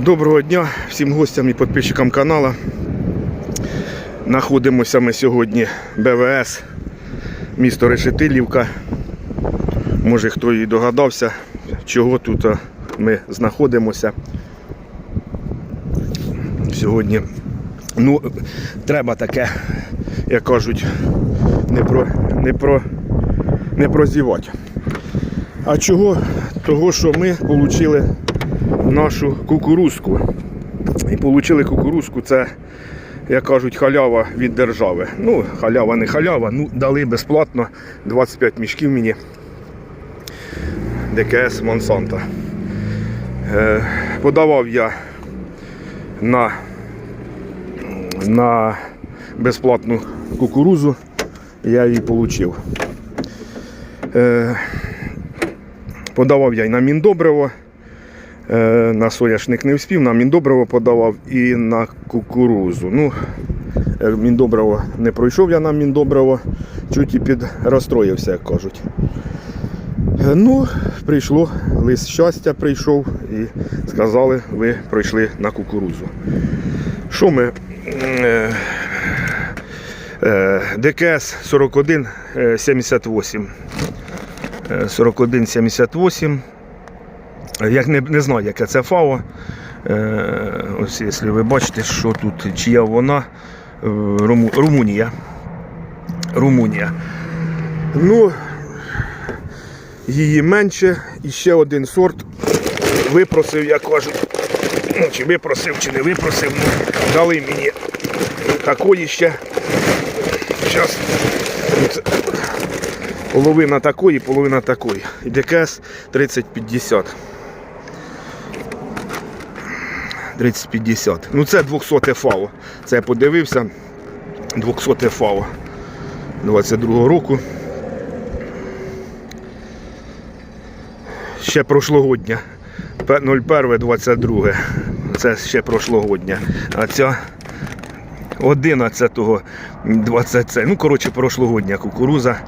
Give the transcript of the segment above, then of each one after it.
Доброго дня всім гостям і підписчикам каналу. Знаходимося ми сьогодні БВС, місто Решетилівка. Може хто і догадався, чого тут ми знаходимося. Сьогодні ну, треба таке, як кажуть, не про, не про, не прозівати. А чого? Того, що ми отримали нашу кукурузку. І отримали кукурузку, це, як кажуть, халява від держави. Ну, халява не халява, ну дали безплатно 25 мішків мені. ДКС Монсанта. Е, подавав я на, на безплатну кукурузу, я її отримав. Е, подавав я і на Міндобриво. Е, На соняшник не вспів, на міндобриво подавав і на кукурузу. Ну, е, міндобриво не пройшов я на міндобриво, чуть і під розстроївся, як кажуть. Е, Ну, прийшло, лист щастя прийшов і сказали, ви пройшли на кукурузу. Що ми? Е, е, ДКС 4178. 4178. Я не, не знаю, яке це ФАО. Е, ось якщо ви бачите, що тут, чия вона, Е, Руму, Румунія. Румунія. Ну, її менше. І ще один сорт випросив, як кажуть. Ну, чи випросив, чи не випросив. Ну, дали мені такої ще. Зараз. Половина такої, половина такої. ДКС 3050. 3050. Ну це 200 ФАО. Це я подивився. 200 ФАО 22 року. Ще прошлогодня. 01-22. Це ще прошлогодня. А ця 11-го 20 це. Ну, коротше, прошлогодня кукуруза.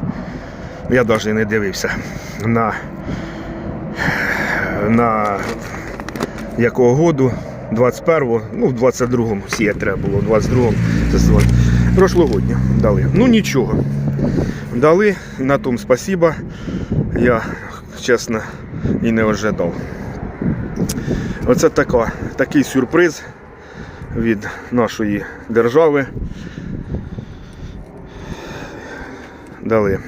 Я навіть не дивився на, на якого году. 21-го, ну в 22-му сіє треба було, в 22-му це сезон. Прошлогодня дали. Ну нічого. Дали, на тому спасіба. Я чесно і не ожидав. Оце така, такий сюрприз від нашої держави. Дали.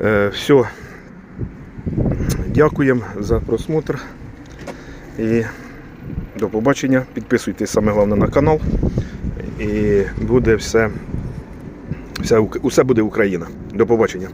Е, все. Дякуємо за просмотр. І до побачення. Підписуйтесь саме головне на канал. І буде все, все, усе буде Україна. До побачення.